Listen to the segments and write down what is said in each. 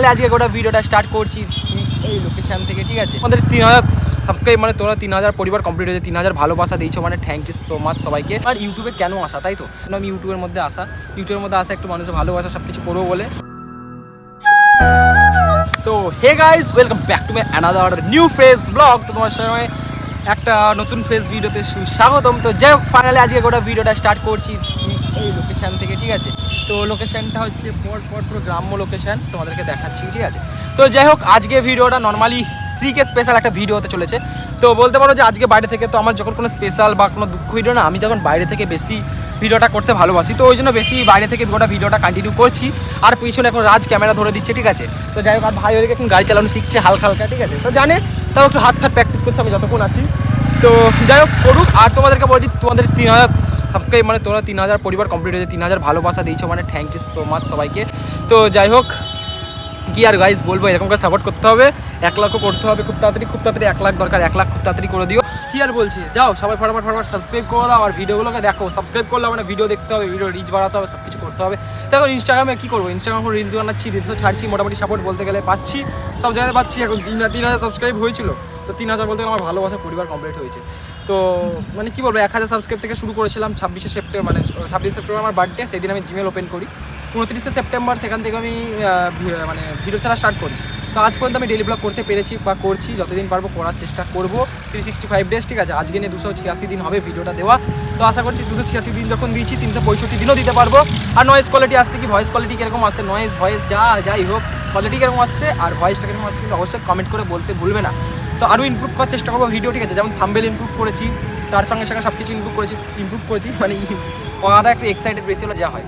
Finally আজকে গোটা ভিডিওটা স্টার্ট করছি এই লোকেশন থেকে, ঠিক আছে? আমাদের তিন হাজার সাবস্ক্রাইব মানে তোমরা তিন হাজার পরিবার কমপ্লিট হয়েছে, তিন হাজার ভালোবাসা দিয়েছ মানে থ্যাংক ইউ সো মাচ সবাইকে। আর ইউটিউবে কেন আসা, তাই তো? আমি ইউটিউবের মধ্যে আসা। ইউটিউবের মধ্যে আসা একটু মানুষের ভালোবাসা সব কিছু করব বলে। So hey guys welcome back to my another new face vlog তো তোমার সঙ্গে একটা নতুন ফেস ভিডিওতে সুস্বাগতম। তো যাই হোক ফাইনালি আজকে গোটা ভিডিওটা স্টার্ট করছি এই লোকেশন থেকে, ঠিক আছে? তো লোকেশনটা হচ্ছে পর পর পুরো গ্রাম্য লোকেশন তোমাদেরকে দেখাচ্ছি, ঠিক আছে? তো যাই হোক, আজকে ভিডিওটা নর্মালি স্ত্রীকে স্পেশাল একটা ভিডিও হতে চলেছে। তো বলতে পারো যে আজকে বাইরে থেকে তো আমার যখন কোনো স্পেশাল বা কোনো দুঃখ ভিডিও না, আমি যখন বাইরে থেকে বেশি ভিডিওটা করতে ভালোবাসি। তো ওই জন্য বেশি বাইরে থেকে গোটা ভিডিওটা কন্টিনিউ করছি। আর পিছনে এখন রাজ ক্যামেরা ধরে দিচ্ছে, ঠিক আছে? তো যাই হোক, আর ভাই ওদিকে এখন গাড়ি চালানো শিখছে হালকা হালকা, ঠিক আছে? তো জানে, তাও একটু হাত ফাত প্র্যাকটিস করছে, আমি যতক্ষণ আছি। তো যাই হোক, করুক। আর তোমাদেরকে বলছি, তোমাদের তিন হাজার সাবস্ক্রাইব মানে তোমরা তিন হাজার পরিবার কমপ্লিট হয়েছে, তিন হাজার ভালোবাসা দিয়েছ মানে থ্যাংক ইউ সো মাচ সবাইকে। তো যাই হোক, কি আর গাইজ বলব, এরকম করে সাপোর্ট করতে হবে। এক লাখও করতে হবে, খুব তাড়াতাড়ি খুব তাড়াতাড়ি এক লাখ দরকার, এক লাখ খুব তাড়াতাড়ি করে দিও। কি আর বলছি যাও, সবাই ফটাফট ফটাফট সাবস্ক্রাইব করে দাও আর ভিডিওগুলোকে দেখো। সাবস্ক্রাইব করলে মানে ভিডিও দেখতে হবে ভিডিও রিচ বাড়াতে হবে সব কিছু করতে হবে। দেখো ইনস্টাগ্রামে কী করব? ইনস্টাগ্রামে রিলস বানাচ্ছি রিলসও ছাড়ছি, মোটামুটি সাপোর্ট বলতে গেলে পাচ্ছি। সব জায়গায় পাচ্ছি, এখন তিন তিন হাজার সাবস্ক্রাইব হয়েছিল। তো তিন হাজার বলতে আমার ভালোবাসা পরিবার কমপ্লিট হয়েছে। তো মানে কি বলব, এক হাজার সাবস্ক্রাইব থেকে শুরু করেছিলাম ছাব্বিশে সেপ্টেম্বর মানে ছাব্বিশে সেপ্টেম্বর আমার বার্থডে সেদিন আমি জিমেল ওপেন করি। উনত্রিশে সেপ্টেম্বর সেখান থেকে আমি মানে ভিডিও ছাড়া স্টার্ট করি। তো আজ পর্যন্ত আমি ডেলি ব্লগ করতে পেরেছি বা করছি, যতদিন পারব করার চেষ্টা করব। থ্রি সিক্সটি ফাইভ ডেজ ঠিক আছে? আজকে নিয়ে দুশো ছিয়াশি দিন হবে ভিডিওটা দেওয়া। তো আশা করছি দুশো ছিয়াশি দিন যখন দিয়েছি, তিনশো পঁয়ষট্টি দিনও দিতে পারব। আর নয়েজ কোয়ালিটি আসছে কি? ভয়েস কোয়ালিটি কীরকম আসছে? নয়েজ ভয়েস যা, যাই হোক। কোয়ালিটি কীরকম আসছে আর ভয়েসটা কীরকম আসছে, কিন্তু অবশ্যই কমেন্ট করে বলতে ভুলবে না। তো আরও ইম্প্রুভ করার চেষ্টা করব ভিডিও ঠিক আছে, যেমন থাম্বেল ইম্প্রুভ করেছি, তার সঙ্গে সঙ্গে সব কিছু ইমপ্রুভ করেছি ইমপ্রুভ করেছি মানে আদা একটু এক্সাইটেড বেশি হলে যা হয়।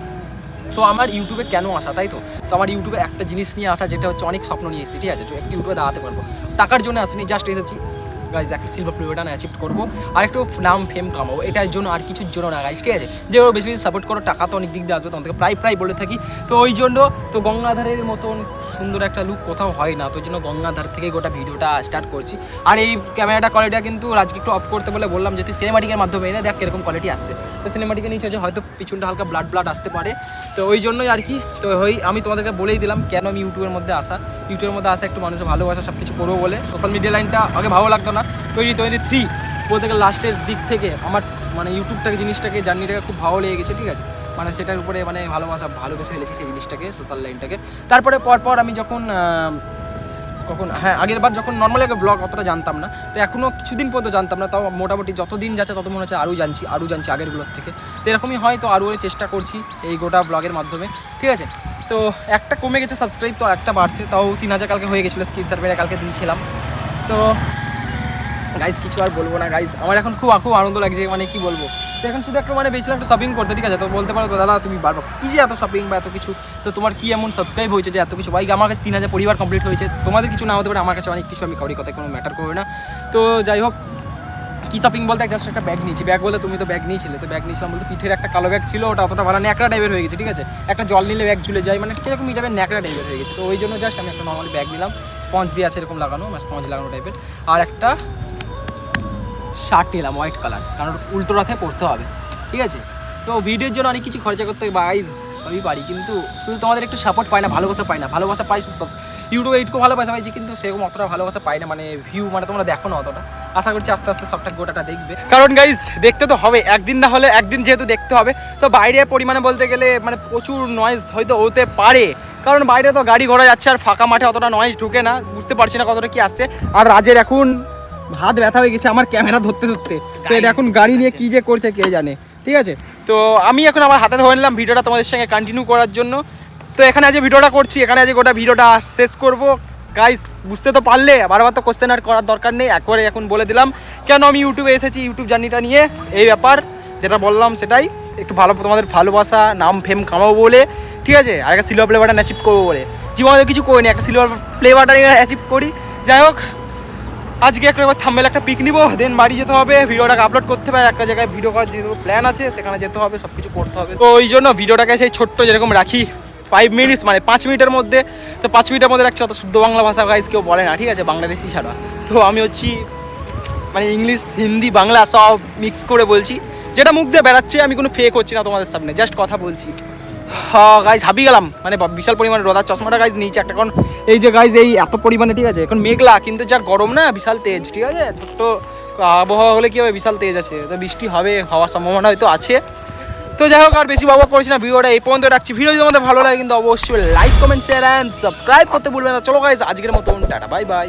তো আমার ইউটিউবে কেন আসা, তাই তো? তো আমার ইউটিউবে একটা জিনিস নিয়ে আসা, যেটা হচ্ছে অনেক স্বপ্ন নিয়ে এসেছি, ঠিক আছে? একটু ইউটিউবে দাঁড়াতে পারব। টাকার জন্য আসিনি জাস্ট এসেছি। গাইজ একটা সিলভার প্লে বাটন অ্যাচিভ করব। আর একটু নাম ফেম কামাবো। এটার জন্য আর কিছুর জন্য না গাইজ ঠিক আছে? যে ওরা বেশি বেশি সাপোর্ট করো, টাকা তো অনেক দিক দিয়ে আসবে থেকে প্রায় প্রায় বলে থাকি। তো ওই জন্য, তো গঙ্গাধারের মতন সুন্দর একটা লুক কোথাও হয় না, তো ওই জন্য গঙ্গাধার থেকে গোটা ভিডিওটা স্টার্ট করছি। আর এই ক্যামেরাটা কোয়ালিটিটা কিন্তু আজকে একটু অফ করতে বলে বললাম, যেহেতু সিনেমাটিকের মাধ্যমে এনে দেখ কীরকম কোয়ালিটি আসছে। তো সিনেমাটিকে নিচে যে হয়তো পিছনটা হালকা ব্লাড ব্লাড আসতে পারে। তো ওই জন্যই আর কি, তো ওই আমি তোমাদেরকে বলেই দিলাম কেন আমি ইউটিউবের মধ্যে আসা। ইউটিউবের মধ্যে আসা একটু মানুষের ভালোবাসা সব কিছু করব বলে। সোশ্যাল মিডিয়া লাইনটা আগে ভালো লাগতো না। টোয়েন্টি টোয়েন্টি থ্রি বলতে গেলে লাস্টের দিক থেকে আমার মানে ইউটিউবটাকে জিনিসটাকে জার্নিটাকে খুব ভালো লেগে গেছে, ঠিক আছে? মানে সেটার উপরে মানে ভালোবাসা, ভালোবেসে ফেলেছি সেই জিনিসটাকে সোশ্যাল লাইনটাকে তারপরে পরপর আমি যখন কখন হ্যাঁ আগের বার যখন নর্মালি আগে ব্লগ অতটা জানতাম না, তো এখনও কিছুদিন পর্যন্ত জানতাম না, তাও মোটামুটি যতদিন যাচ্ছে তত মনে হচ্ছে আরও জানছি আরও জানছি আগেরগুলোর থেকে। তো এরকমই হয়, তো আরও চেষ্টা করছি এই গোটা ব্লগের মাধ্যমে, ঠিক আছে? তো একটা কমে গেছে সাবস্ক্রাইব তো একটা বাড়ছে, তাও তিন হাজার কালকে হয়ে গেছিল স্ক্রিন সার্ভেটা কালকে দিয়েছিলাম। তো গাইজ কিছু আর বলব না গাইজ আমার এখন খুব খুব আনন্দ লাগছে মানে কি বলব? তো এখন শুধু একটা মানে বেছিলাম একটা শপিং করতে, ঠিক আছে? তো বলতে পারো তো, দাদা, তুমি বারবার কি যে এত শপিং বা এত কিছু? তো তোমার কি এমন সাবস্ক্রাইব হয়েছে যে এত কিছু? বাইক আমার কাছে তিন হাজার পরিবার কমপ্লিট হয়েছে। তোমাদের কিছু না হতে পারে, আমার কাছে অনেক কিছু আমি কাউরি কথায় কোনো ম্যাটার করবে না। তো যাই হোক, কি শপিং বলতে জাস্ট একটা ব্যাগ নিয়েছি। ব্যাগ বলে তুমি তো ব্যাগ নিয়েছিলে, তো ব্যাগ নিয়েছিলাম বলতে পিঠের একটা কালো ব্যাগ ছিল, ওটা অতটা ভালো ন্যাকড়া টাইপের হয়ে গেছে, ঠিক আছে? একটা জল নিলে ব্যাগ ঝুলে যায় মানে কীরকম এই টাইপের ন্যাকড়া টাইপের হয়ে গেছে। তো ওই জন্য জাস্ট আমি একটা নর্মালি ব্যাগ নিলাম। স্পঞ্জ দিয়ে আছে এরকম লাগানো স্পঞ্জ লাগানো টাইপের আর একটা শার্ট নিলাম হোয়াইট কালার কারণ উল্টো রাতে পড়তে হবে, ঠিক আছে? তো ভিডিওর জন্য অনেক কিছু খরচা করতে হবে গাইজ সবই পারি, কিন্তু শুধু তোমাদের একটু সাপোর্ট পাই না, ভালোবাসা পাই না, ভালোবাসা পাই ইউটিউবে এইটুকু ভালোবাসা পাইছি, কিন্তু সেরকম অতটা ভালোবাসা পাই না মানে ভিউ মানে তোমরা দেখো না অতটা। আশা করছি আস্তে আস্তে সবটা গোটাটা দেখবে। কারণ গাইজ দেখতে তো হবে, একদিন না হলে একদিন যেহেতু দেখতে হবে, তো বাইরের পরিমাণে বলতে গেলে মানে প্রচুর নয়েজ হয়তো হতে পারে। কারণ বাইরে তো গাড়ি ঘোড়া যাচ্ছে আর ফাঁকা মাঠে অতটা নয়েজ ঢুকে না, বুঝতে পারছি না কতটা কি আসছে। আর রাজের এখন হাত ব্যথা হয়ে গেছে আমার ক্যামেরা ধরতে ধরতে। তো এটা এখন গাড়ি নিয়ে কি যে করছে কে জানে ঠিক আছে? তো আমি এখন আমার হাতে ধরে নিলাম ভিডিওটা তোমাদের সঙ্গে কন্টিনিউ করার জন্য। তো এখানে আজ ভিডিওটা করছি এখানে আজ গোটা ভিডিওটা শেষ করব। গাইস বুঝতে তো পারলে বারবার তো কোশ্চেন আর করার দরকার নেই একবারে এখন বলে দিলাম। কেন আমি ইউটিউবে এসেছি ইউটিউব জার্নিটা নিয়ে এই ব্যাপার যেটা বললাম সেটাই। একটু ভালো তোমাদের ভালোবাসা নাম ফেম কামাবো বলে ঠিক আছে? আর একটা সিলভার প্লে বাটন অ্যাচিভ করব বলে। জীবনে কিছু করিনি একটা সিলভার প্লে বাটন অ্যাচিভ করি। যাই হোক আজকে একটা এবার থাম্বেল একটা পিক নিবো দেন বাড়ি যেতে হবে, ভিডিওটাকে আপলোড করতে হবে একটা জায়গায় ভিডিও করার যেহেতু প্ল্যান আছে, সেখানে যেতে হবে সব কিছু করতে হবে। তো ওই জন্য ভিডিওটাকে সেই ছোট্ট যেরকম রাখি ফাইভ মিনিটস মানে পাঁচ মিনিটের মধ্যে, তো পাঁচ মিনিটের মধ্যে রাখছি, অত শুদ্ধ বাংলা ভাষা গাইজ কেউ বলে না, ঠিক আছে? বাংলাদেশি ছাড়া। তো আমি হচ্ছি মানে ইংলিশ, হিন্দি, বাংলা সব মিক্স করে বলছি। যেটা মুখ দিয়ে বেড়াচ্ছে, আমি কোনো ফেক হচ্ছি না তোমাদের সামনে জাস্ট কথা বলছি। গাইজ হাবি গেলাম। মানে বিশাল পরিমাণে রোদার চশমাটা গাইজ নিয়েছে একটা। কারণ এই যে গাইজ এই এত পরিমাণে, ঠিক আছে? এখন মেঘলা, কিন্তু যা গরম না, বিশাল তেজ, ঠিক আছে? ছোট্ট আবহাওয়া হলে কি হবে? বিশাল তেজ আছে। তো বৃষ্টি হবে, হওয়ার সম্ভাবনা হয়তো আছে। তো যাই হোক, আর বেশি বাবা করছি না, ভিডিওটা এই পর্যন্ত রাখছি। ভিডিও যদি তোমাদের ভালো লাগে, কিন্তু অবশ্যই like comment share and subscribe করতে ভুলবেন না। চলো গাইজ আজকের মতন, টাটা বাই বাই